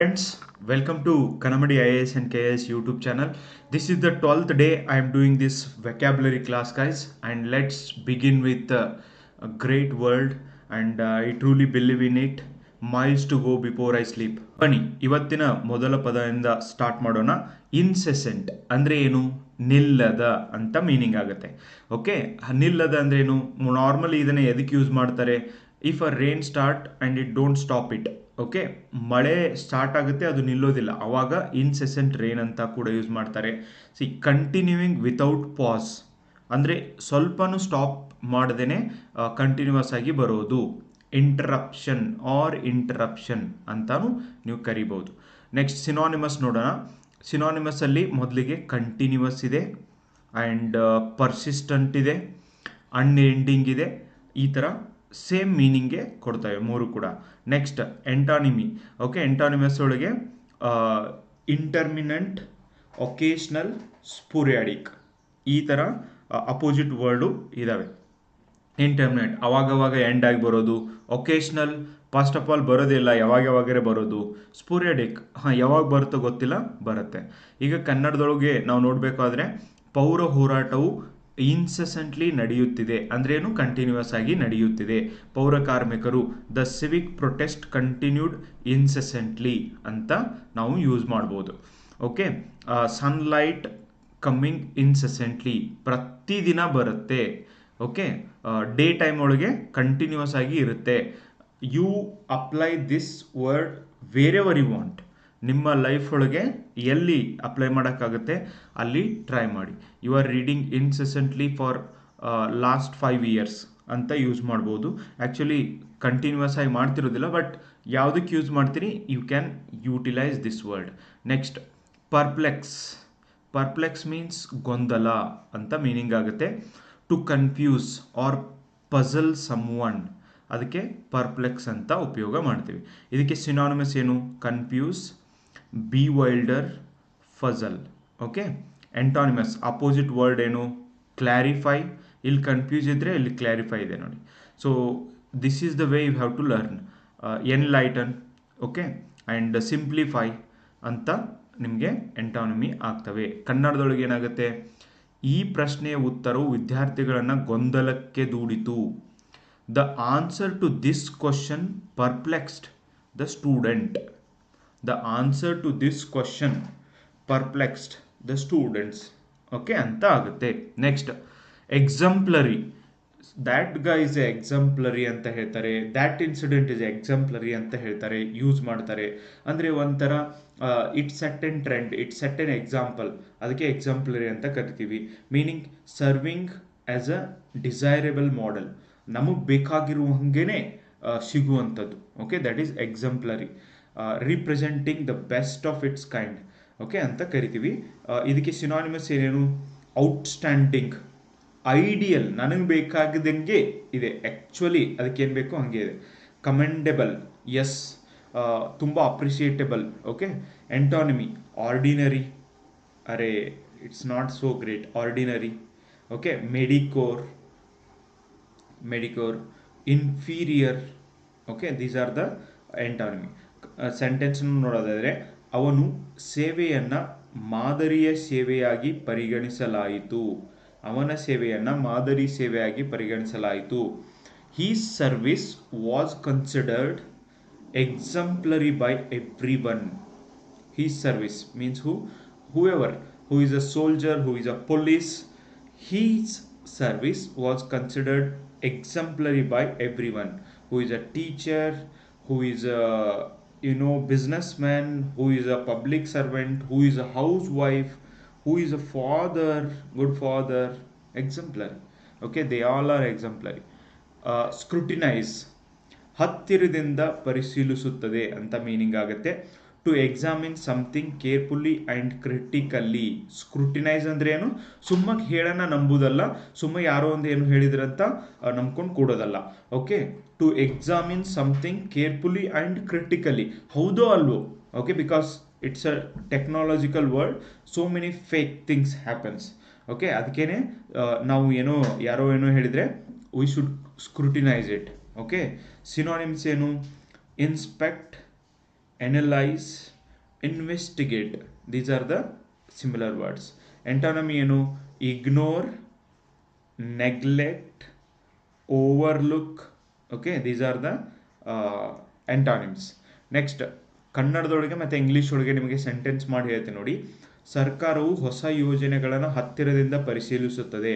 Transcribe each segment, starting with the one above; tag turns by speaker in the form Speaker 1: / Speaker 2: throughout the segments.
Speaker 1: Friends, welcome to Kanamadi IAS and KS YouTube channel. This is the 12th day I am doing this vocabulary class, guys, and let's begin with uh, a great world And uh, I truly believe in it. Miles to go before I sleep. ಬನ್ನಿ ಇವತ್ತಿನ ಮೊದಲ ಪದದಿಂದ start ಮಾಡೋಣ ಇನ್ಸೆಸೆಂಟ್ andre ಏನು ನಿಲ್ಲದ ಅಂತ meaning ಆಗುತ್ತೆ okay ನಿಲ್ಲದ ಅಂದ್ರೆ ಏನು ನಾರ್ಮಲಿ ಇದನ್ನ ಎದಕ್ಕೆ ಯೂಸ್ ಮಾಡ್ತಾರೆ if a rain start and it don't stop it okay ಮಳೆ ಸ್ಟಾರ್ಟ್ ಆಗುತ್ತೆ, ಅದು ನಿಲ್ಲೋದಿಲ್ಲ. ಅವಾಗ ಇನ್ಸೆಸೆಂಟ್ ರೇನ್ ಅಂತ ಕೂಡ ಯೂಸ್ ಮಾಡ್ತಾರೆ. ಸಿ ಕಂಟಿನ್ಯೂಯಿಂಗ್ ವಿತೌಟ್ ಪಾಸ್ ಅಂದರೆ ಸ್ವಲ್ಪನೂ ಸ್ಟಾಪ್ ಮಾಡದೇನೆ ಕಂಟಿನ್ಯೂಸ್ ಆಗಿ ಬರೋದು. ಇಂಟರಪ್ಷನ್ ಆರ್ ಇಂಟರಪ್ಷನ್ ಅಂತಾನು ನೀವು ಕರಿಬೋದು. ನೆಕ್ಸ್ಟ್ ಸಿನಾನಿಮಸ್ ನೋಡೋಣ. ಸಿನಾನಿಮಸ್ ಅಲ್ಲಿ ಮೊದಲಿಗೆ ಕಂಟಿನ್ಯೂಸ್ ಇದೆ ಆ್ಯಂಡ್ ಪರ್ಸಿಸ್ಟೆಂಟ್ ಇದೆ ಅನ್ಎಂಡಿಂಗ್ ಇದೆ, ಈ ಥರ ಸೇಮ್ ಮೀನಿಂಗ್ಗೆ ಕೊಡ್ತವೆ, ಮೂರು ಕೂಡ. ನೆಕ್ಸ್ಟ್ ಎಂಟಾನಿಮಿ ಓಕೆ ಎಂಟಾನಿಮಸ್ ಒಳಗೆ ಇಂಟರ್ಮಿನೆಂಟ್ ಒಕೇಶ್ನಲ್ ಸ್ಪುರಿಯಾಡಿಕ್ ಈ ಥರ ಅಪೋಸಿಟ್ ವರ್ಡು ಇದ್ದಾವೆ ಇಂಟರ್ಮಿನೆಂಟ್ ಅವಾಗವಾಗ ಎಂಡ್ ಆಗಿ ಬರೋದು. ಒಕೇಶ್ನಲ್ ಫಸ್ಟ್ ಆಫ್ ಆಲ್ ಬರೋದಿಲ್ಲ ಯಾವಾಗ ಯಾವಾಗರೆ ಬರೋದು. ಸ್ಪುರಿಯಾಡಿಕ್ ಹಾಂ, ಯಾವಾಗ ಬರುತ್ತೋ ಗೊತ್ತಿಲ್ಲ, ಬರುತ್ತೆ. ಈಗ ಕನ್ನಡದೊಳಗೆ ನಾವು ನೋಡಬೇಕಾದ್ರೆ, ಪೌರ ಹೋರಾಟವು ಇನ್ಸೆಸೆಂಟ್ಲಿ ನಡೆಯುತ್ತಿದೆ. ಅಂದ್ರೇನು ಕಂಟಿನ್ಯೂಸ್ ಆಗಿ ನಡೆಯುತ್ತಿದೆ. ಪೌರ ಕಾರ್ಮಿಕರು the civic protest continued incessantly ಅಂತ ನಾವು ಯೂಸ್ ಮಾಡ್ಬೋದು. ಓಕೆ ಸನ್ಲೈಟ್ ಕಮ್ಮಿಂಗ್ ಇನ್ಸೆಸೆಂಟ್ಲಿ ಪ್ರತಿದಿನ ಬರುತ್ತೆ. ಓಕೆ ಡೇ ಟೈಮ್ ಒಳಗೆ ಕಂಟಿನ್ಯೂಸ್ ಆಗಿ ಇರುತ್ತೆ. You apply this word wherever you want ನಿಮ್ಮ ಲೈಫ್ ಒಳಗೆ ಎಲ್ಲಿ ಅಪ್ಲೈ ಮಾಡೋಕ್ಕಾಗುತ್ತೆ ಅಲ್ಲಿ ಟ್ರೈ ಮಾಡಿ. You are reading incessantly for last five years ಅಂತ ಯೂಸ್ ಮಾಡ್ಬೋದು. ಆ್ಯಕ್ಚುಲಿ ಕಂಟಿನ್ಯೂಸ್ ಆಗಿ ಮಾಡ್ತಿರೋದಿಲ್ಲ ಬಟ್ ಯಾವುದಕ್ಕೆ ಯೂಸ್ ಮಾಡ್ತೀರಿ? You can utilise this word next perplex perplex means ಗೊಂದಲ ಅಂತ ಮೀನಿಂಗ್ ಆಗುತ್ತೆ. To confuse or puzzle someone ಅದಕ್ಕೆ ಪರ್ಪ್ಲೆಕ್ಸ್ ಅಂತ ಉಪಯೋಗ ಮಾಡ್ತೀವಿ. ಇದಕ್ಕೆ ಸಿನಾನಮಸ್ ಏನು? Confuse bewilder puzzle okay antonymous opposite word ಏನು? ಕ್ಲಾರಿಫೈ ಇಲ್ಲಿ ಕನ್ಫ್ಯೂಸ್ ಇದ್ದರೆ ಇಲ್ಲಿ ಕ್ಲಾರಿಫೈ ಇದೆ ನೋಡಿ. So this is the way you have to learn enlighten okay and simplify ಅಂತ ನಿಮಗೆ ಎಂಟಾನಮಿ ಆಗ್ತವೆ. ಕನ್ನಡದೊಳಗೆ ಏನಾಗುತ್ತೆ? ಈ ಪ್ರಶ್ನೆಯ ಉತ್ತರವು ವಿದ್ಯಾರ್ಥಿಗಳನ್ನು ಗೊಂದಲಕ್ಕೆ ದೂಡಿತು. The answer to this question perplexed the student the answer to this question perplexed the students okay ಅಂತ ಆಗುತ್ತೆ. ನೆಕ್ಸ್ಟ್ ಎಕ್ಸಂಪ್ಲರಿ ದ್ಯಾಟ್ ಗ ಇಸ್ ಎಕ್ಸಂಪ್ಲರಿ ಅಂತ ಹೇಳ್ತಾರೆ. ದ್ಯಾಟ್ ಇನ್ಸಿಡೆಂಟ್ ಇಸ್ ಎಕ್ಸಂಪ್ಲರಿ ಅಂತ ಹೇಳ್ತಾರೆ. ಯೂಸ್ ಮಾಡ್ತಾರೆ. ಅಂದರೆ ಒಂಥರ it set an trend it set an example ಅದಕ್ಕೆ ಎಕ್ಸಾಂಪ್ಲರಿ ಅಂತ ಕರಿತೀವಿ. Meaning serving as a desirable model ನಮಗೆ ಬೇಕಾಗಿರುವ ಹಂಗೇನೆ ಸಿಗುವಂಥದ್ದು. Okay that is exemplary representing the best of its kind okay ಅಂತ ಕರಿತೀವಿ. ಇದಕ್ಕೆ ಸಿನಾನಿಮಸ್ ಏನೇನು? ಔಟ್ಸ್ಟ್ಯಾಂಡಿಂಗ್ ಐಡಿಯಲ್ ನನಗೆ ಬೇಕಾಗಿದ್ದಂಗೆ ಇದೆ. ಆ್ಯಕ್ಚುಲಿ ಅದಕ್ಕೇನು ಬೇಕೋ ಹಾಗೆ ಇದೆ. ಕಮೆಂಡೆಬಲ್ ಎಸ್ ತುಂಬ ಅಪ್ರಿಷಿಯೇಟೆಬಲ್ ಓಕೆ ಎಂಟಾನಮಿ ಆರ್ಡಿನರಿ ಅರೆ it's not so great ordinary okay mediocre mediocre inferior okay these are the antonymy sentence ನೋಡೋದಾದರೆ, ಅವನು ಸೇವೆಯನ್ನು ಮಾದರಿಯ ಸೇವೆಯಾಗಿ ಪರಿಗಣಿಸಲಾಯಿತು. ಅವನ ಸೇವೆಯನ್ನು ಮಾದರಿ ಸೇವೆಯಾಗಿ ಪರಿಗಣಿಸಲಾಯಿತು. ಈ service was considered exemplary by everyone he service means who whoever who is a soldier who is a police his service was considered exemplary by everyone. Who is a teacher, who is a you know businessman who is a public servant who is a housewife who is a father good father exemplary okay they all are exemplary uh, scrutinize ಹತ್ತಿರದಿಂದ ಪರಿಶೀಲಿಸುತ್ತದೆ ಅಂತ meaning ಆಗುತ್ತೆ to examine something carefully and critically scrutinise ಅಂದ್ರೆ ಏನು? ಸುಮ್ಮ ಹೇಳೋಣ ನಂಬುದಲ್ಲ. ಸುಮ್ಮ ಯಾರೋ ಒಂದು ಏನು ಹೇಳಿದ್ರಂತ ನಂಬ್ಕೊಂಡು ಕೂಡೋದಲ್ಲ. Okay to examine something carefully and critically ಹೌದೋ ಅಲ್ವೋ? Okay because it's a technological world so many fake things happens okay ಅದಕ್ಕೇನೆ ನಾವು ಏನೋ, ಯಾರೋ ಏನೋ ಹೇಳಿದರೆ we should scrutinise it okay synonyms ಏನು? Inspect analyse investigate these are the similar words antonymy ಏನು? Ignore neglect overlook okay these are the antonyms next ಕನ್ನಡದೊಳಗೆ ಮತ್ತು ಇಂಗ್ಲೀಷ್ ಒಳಗೆ ನಿಮಗೆ ಸೆಂಟೆನ್ಸ್ ಮಾಡಿ ಹೇಳ್ತೀನಿ ನೋಡಿ. ಸರ್ಕಾರವು ಹೊಸ ಯೋಜನೆಗಳನ್ನು ಹತ್ತಿರದಿಂದ ಪರಿಶೀಲಿಸುತ್ತದೆ.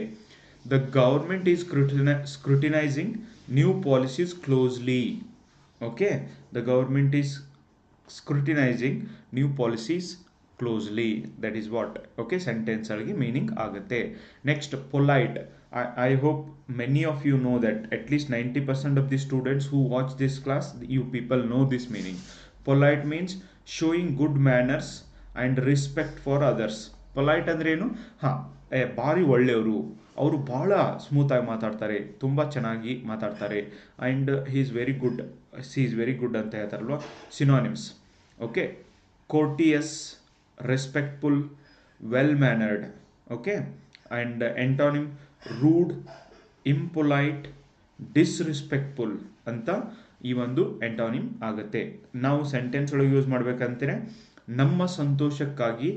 Speaker 1: The government is scrutiny scrutinising new policies closely okay the government is scrutinising new policies closely that is what okay sentence ಒಳಗೆ ಮೀನಿಂಗ್ ಆಗುತ್ತೆ next polite I hope many of you know that at least ninety percent of the students who watch this class you people know this meaning polite means showing good manners and respect for others polite ಅಂದ್ರೇನು ಹಾಂ, ಏ, ಭಾರಿ ಒಳ್ಳೆಯವರು. ಅವರು ಭಾಳ ಸ್ಮೂತಾಗಿ ಮಾತಾಡ್ತಾರೆ, ತುಂಬ ಚೆನ್ನಾಗಿ ಮಾತಾಡ್ತಾರೆ. And he is very good she is very good ಅಂತ ಹೇಳ್ತಾರಲ್ವ? Synonyms okay courteous respectful well mannered okay and antonym rude impolite disrespectful ಅಂತ ಈ ಒಂದು ಎಂಟಾನಿಮ್ ಆಗುತ್ತೆ. ನಾವು ಸೆಂಟೆನ್ಸ್ ಒಳಗೆ ಯೂಸ್ ಮಾಡ್ಬೇಕಂತೇನೆ ನಮ್ಮ ಸಂತೋಷಕ್ಕಾಗಿ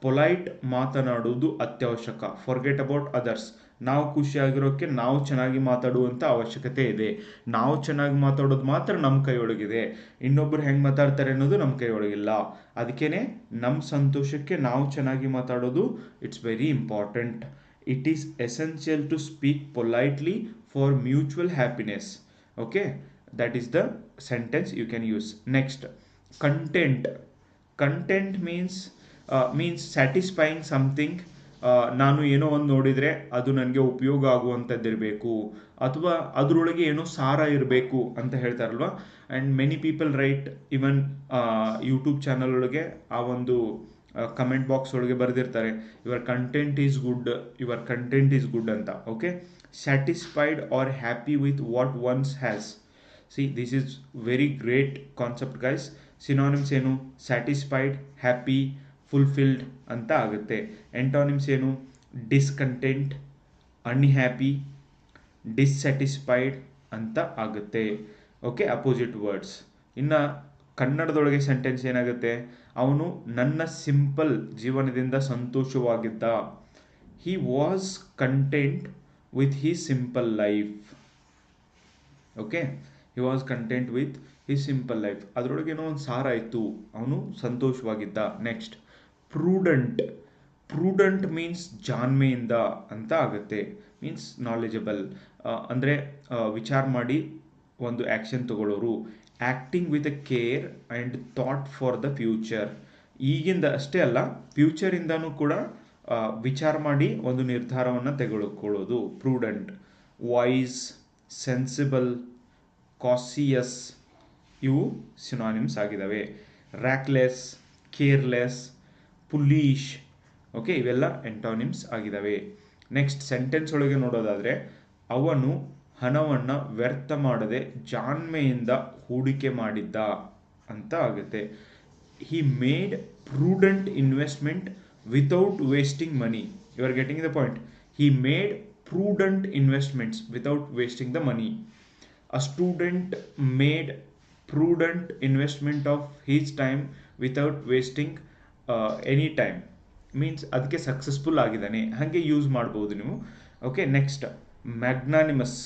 Speaker 1: ಪೊಲೈಟ್ ಮಾತನಾಡುವುದು ಅತ್ಯವಶ್ಯಕ. ಫಾರ್ಗೆಟ್ ಅಬೌಟ್ ಅದರ್ಸ್ ನಾವು ಖುಷಿಯಾಗಿರೋಕ್ಕೆ ನಾವು ಚೆನ್ನಾಗಿ ಮಾತಾಡುವಂಥ ಅವಶ್ಯಕತೆ ಇದೆ. ನಾವು ಚೆನ್ನಾಗಿ ಮಾತಾಡೋದು ಮಾತ್ರ ನಮ್ಮ ಕೈಯೊಳಗಿದೆ. ಇನ್ನೊಬ್ಬರು ಹೆಂಗೆ ಮಾತಾಡ್ತಾರೆ ಅನ್ನೋದು ನಮ್ಮ ಕೈಯೊಳಗಿಲ್ಲ. ಅದಕ್ಕೇ ನಮ್ಮ ಸಂತೋಷಕ್ಕೆ ನಾವು ಚೆನ್ನಾಗಿ ಮಾತಾಡೋದು it's very important it is essential to speak politely for mutual happiness okay that is the sentence you can use next content content means means satisfying something ನಾನು ಏನೋ ಒಂದು ನೋಡಿದರೆ ಅದು ನನಗೆ ಉಪಯೋಗ ಆಗುವಂಥದ್ದಿರಬೇಕು ಅಥವಾ ಅದರೊಳಗೆ ಏನೋ ಸಾರ ಇರಬೇಕು ಅಂತ ಹೇಳ್ತಾರಲ್ವ? And many people write even YouTube channel ಒಳಗೆ ಆ ಒಂದು ಕಮೆಂಟ್ ಬಾಕ್ಸ್ ಒಳಗೆ ಬರೆದಿರ್ತಾರೆ. Your content is good your content is good ಅಂತ okay satisfied or happy with what one's has see this is very great concept guys synonyms ಏನು? Satisfied happy fulfilled ಅಂತ ಆಗುತ್ತೆ. ಎಂಟಾನಿಮ್ಸ್ ಏನು? Discontent unhappy dissatisfied ಅಂತ ಆಗುತ್ತೆ. Okay opposite words ಇನ್ನು ಕನ್ನಡದೊಳಗೆ sentence ಏನಾಗುತ್ತೆ? ಅವನು ನನ್ನ ಸಿಂಪಲ್ ಜೀವನದಿಂದ ಸಂತೋಷವಾಗಿದ್ದ. He was content with he simple life okay he was content with he simple life ಅದರೊಳಗೆ ಏನೋ ಒಂದು ಸಾರ ಇತ್ತು ಅವನು ಸಂತೋಷವಾಗಿದ್ದ. ನೆಕ್ಸ್ಟ್ ಪ್ರೂಡೆಂಟ್ ಪ್ರೂಡೆಂಟ್ ಮೀನ್ಸ್ ಜಾಣ್ಮೆಯಿಂದ ಅಂತ ಆಗುತ್ತೆ. ಮೀನ್ಸ್ ನಾಲೆಜಬಲ್ ಅಂದರೆ ವಿಚಾರ ಮಾಡಿ ಒಂದು action ತಗೊಳ್ಳೋರು. Acting with a care and thought for the future ಈಗಿಂದ ಅಷ್ಟೇ ಅಲ್ಲ ಫ್ಯೂಚರಿಂದನೂ ಕೂಡ ವಿಚಾರ ಮಾಡಿ ಒಂದು ನಿರ್ಧಾರವನ್ನು ತೆಗೆದುಕೊಳ್ಳೋದು. ಪ್ರೂಡೆಂಟ್ ವಾಯ್ಸ್ ಸೆನ್ಸಿಬಲ್ ಕಾಸಿಯಸ್ ಇವು ಸಿನಾನಿಮ್ಸ್ ಆಗಿದ್ದಾವೆ ರ್ಯಾಕ್ಲೆಸ್ ಕೇರ್ಲೆಸ್ ಪುಲೀಶ್ ಓಕೆ ಇವೆಲ್ಲ ಎಂಟಾನಿಮ್ಸ್ ಆಗಿದ್ದಾವೆ ನೆಕ್ಸ್ಟ್ ಸೆಂಟೆನ್ಸ್ ಒಳಗೆ ನೋಡೋದಾದರೆ, ಅವನು ಹಣವನ್ನು ವ್ಯರ್ಥ ಮಾಡದೆ ಜಾಣ್ಮೆಯಿಂದ ಹೂಡಿಕೆ ಮಾಡಿದ್ದ ಅಂತ ಆಗುತ್ತೆ. He made prudent investment without wasting money you are getting the point he made prudent investments without wasting the money a student made prudent investment of his time without wasting uh, time. Means ಅದಕ್ಕೆ successful ಆಗಿದ್ದಾನೆ. ಹಾಗೆ use ಮಾಡ್ಬೋದು ನೀವು. Okay next magnanimous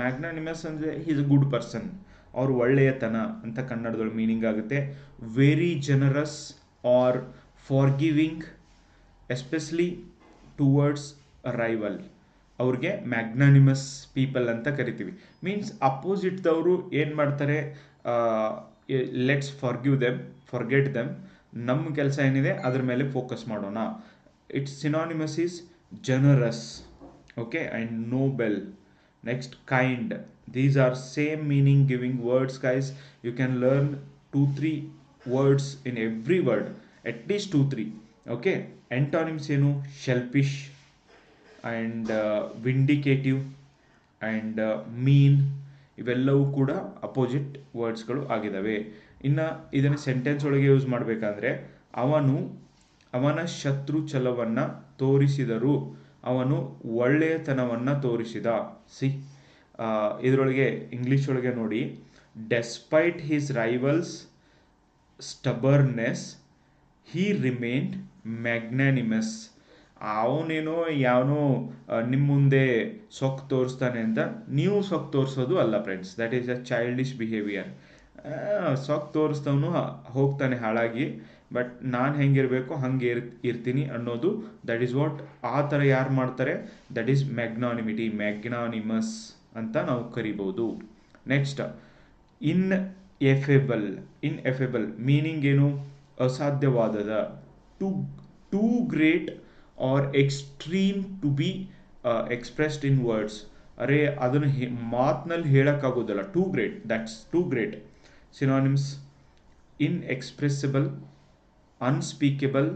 Speaker 1: magnanimous ಅಂದರೆ is a good person ಅವ್ರು ಒಳ್ಳೆಯತನ ಅಂತ ಕನ್ನಡದೊಳಗೆ ಮೀನಿಂಗ್ ಆಗುತ್ತೆ. Very generous are forgiving especially towards rival ಅವ್ರಿಗೆ ಮ್ಯಾಗ್ನಾನಿಮಸ್ ಪೀಪಲ್ ಅಂತ ಕರಿತೀವಿ. ಮೀನ್ಸ್ ಅಪೋಸಿಟ್ದವರು ಏನು ಮಾಡ್ತಾರೆ? Let's forgive them forget them ನಮ್ಮ ಕೆಲಸ ಏನಿದೆ, ಅದ್ರ ಮೇಲೆ ಫೋಕಸ್ ಮಾಡೋಣ. It's synonymous is generous okay and noble next kind these are same meaning giving words guys you can learn two three words in every word at least two three okay antonyms ಏನು? Selfish and ವಿಂಡಿಕೇಟಿವ್ and ಮೀನ್ ಇವೆಲ್ಲವೂ ಕೂಡ opposite ವರ್ಡ್ಸ್ಗಳು ಆಗಿದ್ದಾವೆ ಇನ್ನು ಇದನ್ನು sentence ಒಳಗೆ use ಮಾಡಬೇಕಂದ್ರೆ, ಅವನು, ಅವನ ಶತ್ರು ಛಲವನ್ನು ತೋರಿಸಿದರು. ಅವನು ಒಳ್ಳೆಯತನವನ್ನು ತೋರಿಸಿದ. ಸಿ ಇದರೊಳಗೆ ಇಂಗ್ಲೀಷ್ ಒಳಗೆ ನೋಡಿ. Despite his rivals stubbornness he remained magnanimous ಅವನೇನೋ ಯಾವನೋ ನಿಮ್ಮ ಮುಂದೆ ಸೊಕ್ ತೋರಿಸ್ತಾನೆ ಅಂತ, ನೀವು ಸೊಕ್ ತೋರಿಸೋದು ಅಲ್ಲ friends that is a childish behaviour ಸೊಕ್ ತೋರಿಸ್ದವನು ಹೋಗ್ತಾನೆ ಹಾಳಾಗಿ, ಬಟ್ ನಾನು ಹೆಂಗಿರಬೇಕು ಹಾಗೆ ಇರ್, ಇರ್ತೀನಿ ಅನ್ನೋದು ದಟ್ ಈಸ್ ವಾಟ್ ಆ ಥರ ಯಾರು ಮಾಡ್ತಾರೆ? ದಟ್ ಈಸ್ ಮ್ಯಾಗ್ನಾನಿಮಿಟಿ ಮ್ಯಾಗ್ನಾನಿಮಸ್ ಅಂತ ನಾವು ಕರಿಬೋದು. ನೆಕ್ಸ್ಟ್ ಇನ್ ಎಫೆಬಲ್ ಇನ್ ಎಫೆಬಲ್ ಮೀನಿಂಗ್ ಏನು? ಅಸಾಧ್ಯವಾದದ. To too great or extreme to be expressed in words ಅರೆ, ಅದನ್ನು ಮಾತಿನಲ್ಲಿ ಹೇಳೋಕ್ಕಾಗೋದಿಲ್ಲ. Too great that's too great synonyms inexpressible unspeakable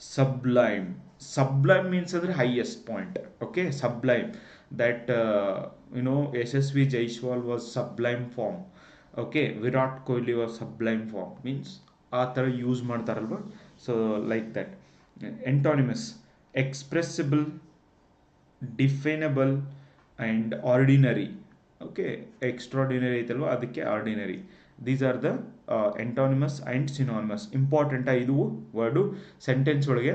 Speaker 1: sublime sublime means ಅಂದರೆ highest point okay sublime that you know Yashasvi Jaiswal was sublime form okay Virat Kohli was sublime form means ಆ ಥರ use ಮಾಡ್ತಾರಲ್ವ? So like that antonymous expressible definable and ordinary okay extraordinary ಐತಲ್ವ? ಅದಕ್ಕೆ ordinary these are the antonymous and synonymous important ಇದು word sentence ಒಳಗೆ,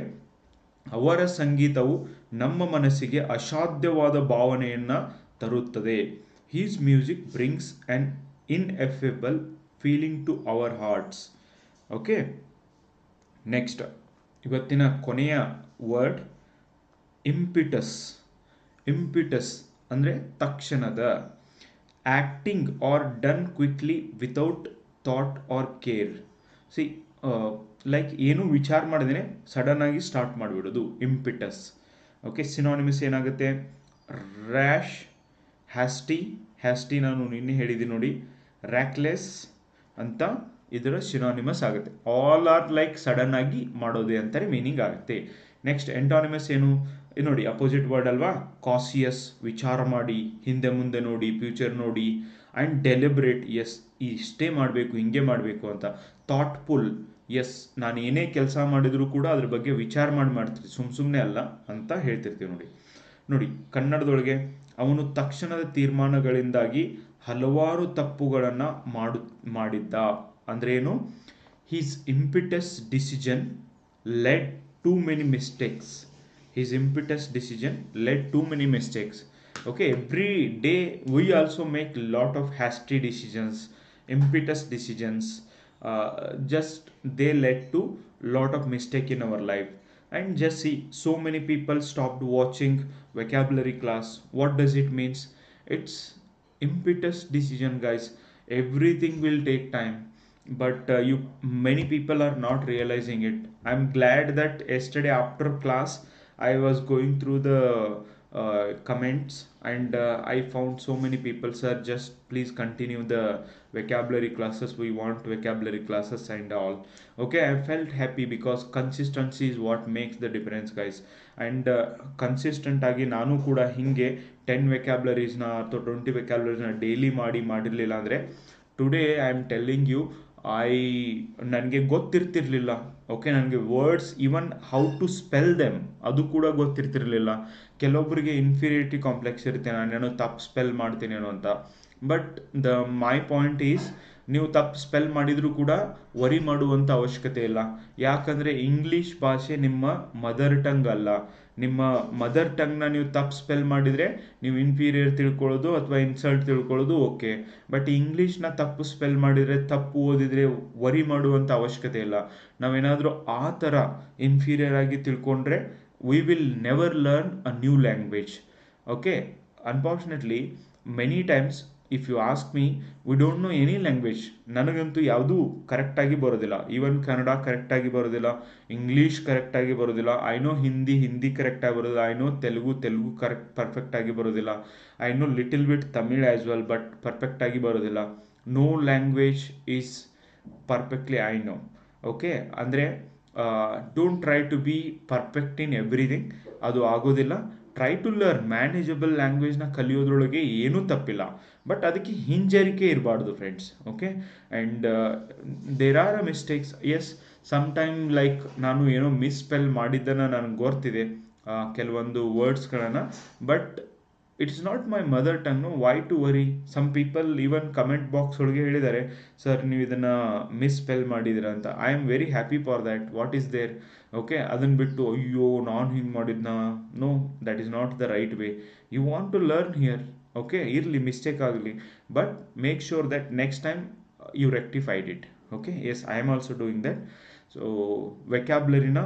Speaker 1: ಅವರ ಸಂಗೀತವು ನಮ್ಮ ಮನಸ್ಸಿಗೆ ಅಸಾಧ್ಯವಾದ ಭಾವನೆಯನ್ನು ತರುತ್ತದೆ. His music brings an ineffable feeling to our hearts okay next ಇವತ್ತಿನ ಕೊನೆಯ ವರ್ಡ್ ಇಂಪಿಟಸ್ ಇಂಪಿಟಸ್ ಅಂದರೆ ತಕ್ಷಣದ. Acting or done quickly without thought or care see like ಏನು ವಿಚಾರ ಮಾಡಿದ್ರೆ ಸಡನ್ನಾಗಿ ಸ್ಟಾರ್ಟ್ ಮಾಡಿಬಿಡೋದು ಇಂಪಿಟಸ್ ಓಕೆ ಸಿನಾನಿಮಿಸ್ ಏನಾಗುತ್ತೆ? ರ್ಯಾಶ್ ಹ್ಯಾಸ್ಟಿ ಹ್ಯಾಸ್ಟಿ ನಾನು ನಿನ್ನೆ ಹೇಳಿದ್ದೀನಿ ನೋಡಿ. ರ್ಯಾಕ್ಲೆಸ್ ಅಂತ ಇದರ ಸಿನಾನಿಮಸ್ ಆಗುತ್ತೆ. ಆಲ್ ಆರ್ ಲೈಕ್ ಸಡನ್ ಆಗಿ ಮಾಡೋದೇ ಅಂತಾರೆ ಮೀನಿಂಗ್ ಆಗುತ್ತೆ. ನೆಕ್ಸ್ಟ್ ಎಂಟಾನಿಮಸ್ ಏನು? ನೋಡಿ ಅಪೋಸಿಟ್ ವರ್ಡ್ ಅಲ್ವಾ? ಕಾಸಿಯಸ್ ವಿಚಾರ ಮಾಡಿ, ಹಿಂದೆ ಮುಂದೆ ನೋಡಿ ಫ್ಯೂಚರ್ ನೋಡಿ ಆ್ಯಂಡ್ ಡೆಲಿಬ್ರೇಟ್ ಎಸ್ ಇಷ್ಟೇ ಮಾಡಬೇಕು, ಹಿಂಗೆ ಮಾಡಬೇಕು ಅಂತ. ಥಾಟ್ಫುಲ್ ಎಸ್ ನಾನು ಏನೇ ಕೆಲಸ ಮಾಡಿದರೂ ಕೂಡ ಅದ್ರ ಬಗ್ಗೆ ವಿಚಾರ ಮಾಡಿ ಮಾಡ್ತೀವಿ ಸುಮ್ ಸುಮ್ಮನೆ ಅಲ್ಲ ಅಂತ ಹೇಳ್ತಿರ್ತೀವಿ ನೋಡಿ. ನೋಡಿ, ಕನ್ನಡದೊಳಗೆ, ಅವನು ತಕ್ಷಣದ ತೀರ್ಮಾನಗಳಿಂದಾಗಿ ಹಲವಾರು ತಪ್ಪುಗಳನ್ನು ಮಾಡು, ಮಾಡಿದ್ದ. ಅಂದ್ರೆ ಏನು? His impetus decision led to many mistakes his impetus decision led too many mistakes. Okay every day we also make a lot of hasty decisions impetus decisions. Uh, just they led to lot of mistake in our life. And just see so many people stopped watching vocabulary class. What does it means? It's impetus decision guys. Everything will take time. But uh, you many people are not realizing it. I'm glad that yesterday after class I was going through the uh, comments and uh, I found so many people, sir, just please continue the vocabulary classes. We want vocabulary classes and all. Okay, I felt happy because consistency is what makes the difference, guys. And uh, consistent ಆಗಿ ನಾನು ಕೂಡ ಹಿಂಗೆ ten ವೆಕ್ಯಾಬ್ಲರೀಸ್ನ ಅಥವಾ twenty ವೆಕ್ಯಾಬ್ಲರೀಸ್ನ daily ಮಾಡಿ ಮಾಡಿರಲಿಲ್ಲ ಅಂದರೆ Today, I am telling you, I Nange ಗೊತ್ತಿರ್ತಿರ್ಲಿಲ್ಲ okay ನನಗೆ words even how to spell them ಅದು ಕೂಡ ಗೊತ್ತಿರ್ತಿರ್ಲಿಲ್ಲ. ಕೆಲವೊಬ್ಬರಿಗೆ ಇನ್ಫೀರಿಯರಿಟಿ ಕಾಂಪ್ಲೆಕ್ಸ್ ಇರುತ್ತೆ ನಾನೇನೋ ತಪ್ಪು ಸ್ಪೆಲ್ ಮಾಡ್ತೀನೇನೋ ಅಂತ. But the my point is ನೀವು ತಪ್ಪು ಸ್ಪೆಲ್ ಮಾಡಿದರೂ ಕೂಡ ವರಿ ಮಾಡುವಂಥ ಅವಶ್ಯಕತೆ ಇಲ್ಲ. ಯಾಕಂದರೆ ಇಂಗ್ಲೀಷ್ ಭಾಷೆ ನಿಮ್ಮ ಮದರ್ ಟಂಗ್ ಅಲ್ಲ. ನಿಮ್ಮ ಮದರ್ ಟಂಗ್ನ ನೀವು ತಪ್ಪು ಸ್ಪೆಲ್ ಮಾಡಿದರೆ ನೀವು ಇನ್ಫೀರಿಯರ್ ತಿಳ್ಕೊಳ್ಳೋದು ಅಥವಾ ಇನ್ಸಲ್ಟ್ ತಿಳ್ಕೊಳ್ಳೋದು ಓಕೆ ಬಟ್ ಇಂಗ್ಲೀಷ್ನ ತಪ್ಪು ಸ್ಪೆಲ್ ಮಾಡಿದರೆ, ತಪ್ಪು ಓದಿದರೆ ವರಿ ಮಾಡುವಂಥ ಅವಶ್ಯಕತೆ ಇಲ್ಲ. ನಾವೇನಾದರೂ ಆ ಥರ ಇನ್ಫೀರಿಯರ್ ಆಗಿ ತಿಳ್ಕೊಂಡ್ರೆ we will never learn a new language okay unfortunately many times if you ask me we don't know any language ನನಗಂತೂ ಯಾವುದೂ ಕರೆಕ್ಟಾಗಿ ಬರೋದಿಲ್ಲ. ಈವನ್ ಕನ್ನಡ ಕರೆಕ್ಟಾಗಿ ಬರೋದಿಲ್ಲ. ಇಂಗ್ಲೀಷ್ ಕರೆಕ್ಟಾಗಿ ಬರೋದಿಲ್ಲ. ಐ ನೋ ಹಿಂದಿ ಹಿಂದಿ ಕರೆಕ್ಟಾಗಿ ಬರೋದಿಲ್ಲ. I know Telugu Telugu correct ಪರ್ಫೆಕ್ಟಾಗಿ ಬರೋದಿಲ್ಲ. I know little bit Tamil as well but ಪರ್ಫೆಕ್ಟಾಗಿ ಬರೋದಿಲ್ಲ. No language is perfectly I know okay ಅಂದರೆ don't try to be perfect in everything ಅದು ಆಗೋದಿಲ್ಲ. ಟ್ರೈ ಟು ಲರ್ನ್ ಮ್ಯಾನೇಜಬಲ್ ಲ್ಯಾಂಗ್ವೇಜ್ನ ಕಲಿಯೋದ್ರೊಳಗೆ ಏನೂ ತಪ್ಪಿಲ್ಲ. ಬಟ್ ಅದಕ್ಕೆ ಹಿಂಜರಿಕೆ ಇರಬಾರ್ದು friends okay and there are a mistakes yes some time like ನಾನು ಏನೋ ಮಿಸ್ ಸ್ಪೆಲ್ ಮಾಡಿದ್ದನ್ನು ನನಗೆ ಗೊತ್ತಿದೆ ಕೆಲವೊಂದು ವರ್ಡ್ಸ್ಗಳನ್ನು but it's not my mother ಟಂಗ್ನು why to worry some people even comment box ಒಳಗೆ ಹೇಳಿದ್ದಾರೆ ಸರ್ ನೀವು ಇದನ್ನು ಮಿಸ್ ಸ್ಪೆಲ್ ಮಾಡಿದ್ದೀರಾ ಅಂತ. I am very happy for that what is there okay ಅದನ್ನು ಬಿಟ್ಟು, ಅಯ್ಯೋ, ನಾನು ಹಿಂಗೆ ಮಾಡಿದ್ನಾ? No that is not the right way you want to learn here okay ಇರಲಿ ಮಿಸ್ಟೇಕ್ ಆಗಲಿ. But make sure that next time you rectified it okay yes I am also doing that so ವೆಕ್ಯಾಬ್ಲರಿನ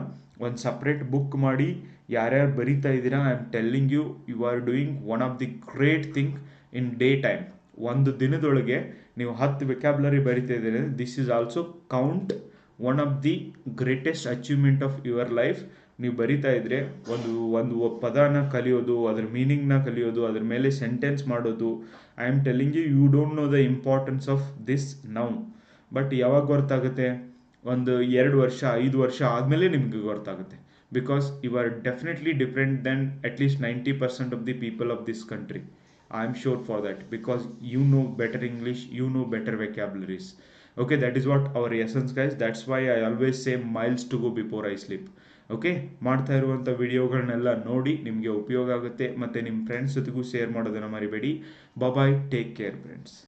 Speaker 1: ಒಂದು separate book ಮಾಡಿ, ಯಾರ್ಯಾರು ಬರಿತಾ ಇದ್ದೀರಾ I am telling you you are doing one of the great thing in day time ಒಂದು ದಿನದೊಳಗೆ ನೀವು ಹತ್ತು vocabulary ಬರಿತಾ ಇದ್ದೀರಿ this is also count one of the greatest achievement of your life ನೀವು ಬರಿತಾ ಇದ್ರೆ ಒಂದು ಒಂದು ಪದನ ಕಲಿಯೋದು, ಅದ್ರ ಮೀನಿಂಗ್ನ ಕಲಿಯೋದು, ಅದ್ರ ಮೇಲೆ ಸೆಂಟೆನ್ಸ್ ಮಾಡೋದು. I am telling you you don't know the importance of this now but ಯಾವಾಗ ಗೊತ್ತಾಗುತ್ತೆ? ಒಂದು ಎರಡು ವರ್ಷ, ಐದು ವರ್ಷ ಆದಮೇಲೆ ನಿಮಗೆ ಗೊತ್ತಾಗುತ್ತೆ. Because you are definitely different then at least ninety percent of the people of this country I am sure for that because you know better English you know better vocabularies okay that is what our essence guys that's why I always same miles to go before I sleep okay ಮಾಡ್ತಾ ಇರುವಂಥ ವಿಡಿಯೋಗಳನ್ನೆಲ್ಲ ನೋಡಿ ನಿಮಗೆ ಉಪಯೋಗ ಆಗುತ್ತೆ. ಮತ್ತು ನಿಮ್ಮ friends ಜೊತೆಗೂ share ಮಾಡೋದನ್ನು ಮರಿಬೇಡಿ. Bye take care friends